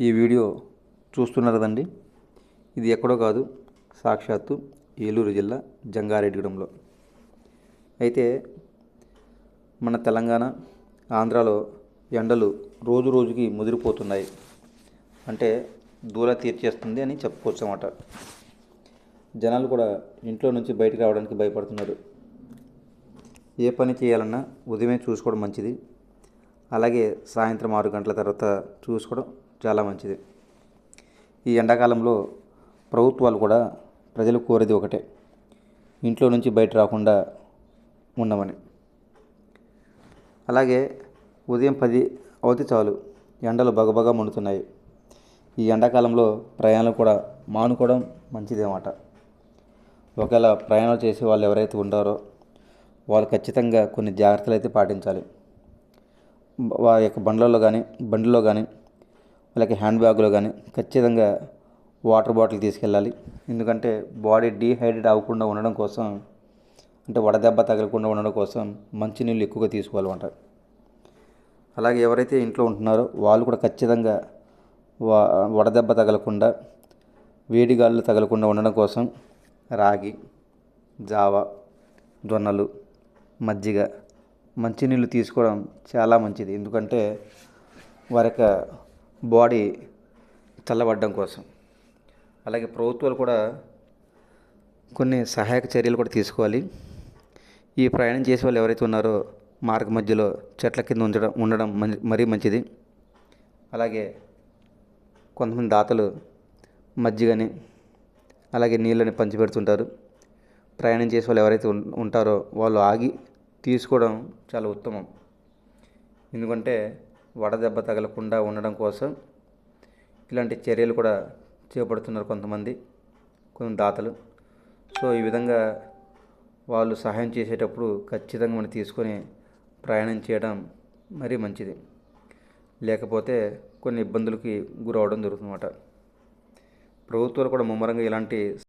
ఈ వీడియో చూస్తున్నారు కదండి. ఇది ఎక్కడో కాదు సాక్షాత్తు ఏలూరు జిల్లా జంగారెడ్డిగూడెంలో. అయితే మన తెలంగాణ ఆంధ్రాలో ఎండలు రోజు రోజుకి ముదిరిపోతున్నాయి. అంటే దూర తీర్చేస్తుంది అని చెప్పుకోవచ్చు అన్నమాట. జనాలు కూడా ఇంట్లో నుంచి బయటకు రావడానికి భయపడుతున్నారు. ఏ పని చేయాలన్నా ఉదయమే చూసుకోవడం మంచిది. అలాగే సాయంత్రం ఆరు గంటల తర్వాత చూసుకోవడం చాలా మంచిది. ఈ ఎండాకాలంలో ప్రభుత్వాలు కూడా ప్రజలు కోరేది ఒకటే ఇంట్లో నుంచి బయట రాకుండా ఉండమని. అలాగే ఉదయం పది అవుతే చాలు ఎండలు బగబగా మండుతున్నాయి. ఈ ఎండాకాలంలో ప్రయాణం కూడా మానుకోవడం మంచిదేమాట. ఒకవేళ ప్రయాణాలు చేసే వాళ్ళు ఎవరైతే ఉంటారో వాళ్ళు ఖచ్చితంగా కొన్ని జాగ్రత్తలు అయితే పాటించాలి. వారి యొక్క బండ్లలో కానీ బండిలో కానీ అలాగే హ్యాండ్ బ్యాగ్లో కానీ ఖచ్చితంగా వాటర్ బాటిల్ తీసుకెళ్ళాలి. ఎందుకంటే బాడీ డీహైడ్రేట్ అవ్వకుండా ఉండడం కోసం అంటే వడదెబ్బ తగలకుండా ఉండడం కోసం మంచినీళ్ళు ఎక్కువగా తీసుకోవాలన్నమాట అలాగే ఎవరైతే ఇంట్లో ఉంటున్నారో వాళ్ళు కూడా ఖచ్చితంగా వా వడదెబ్బ తగలకుండా వేడి తగలకుండా ఉండడం కోసం రాగి జావ జొన్నలు మజ్జిగ మంచినీళ్ళు తీసుకోవడం చాలా మంచిది. ఎందుకంటే వారి యొక్క బాడీ చల్లబడడం కోసం. అలాగే ప్రభుత్వాలు కూడా కొన్ని సహాయక చర్యలు కూడా తీసుకోవాలి. ఈ ప్రయాణం చేసే వాళ్ళు ఎవరైతే ఉన్నారో మార్గ మధ్యలో చెట్ల కింద ఉంచడం ఉండడం మరీ మంచిది. అలాగే కొంతమంది దాతలు మజ్జిగని అలాగే నీళ్ళని పంచిపెడుతుంటారు. ప్రయాణం చేసే వాళ్ళు ఎవరైతే ఉంటారో వాళ్ళు ఆగి తీసుకోవడం చాలా ఉత్తమం. ఎందుకంటే వడదెబ్బ తగలకుండా ఉండడం కోసం ఇలాంటి చర్యలు కూడా చేపడుతున్నారు కొంతమంది కొన్ని దాతలు. సో ఈ విధంగా వాళ్ళు సహాయం చేసేటప్పుడు ఖచ్చితంగా మనం తీసుకొని ప్రయాణం చేయడం మరీ మంచిది. లేకపోతే కొన్ని ఇబ్బందులకి గురవడం జరుగుతుందన్నమాట. ప్రభుత్వాలు కూడా ముమ్మరంగా ఇలాంటి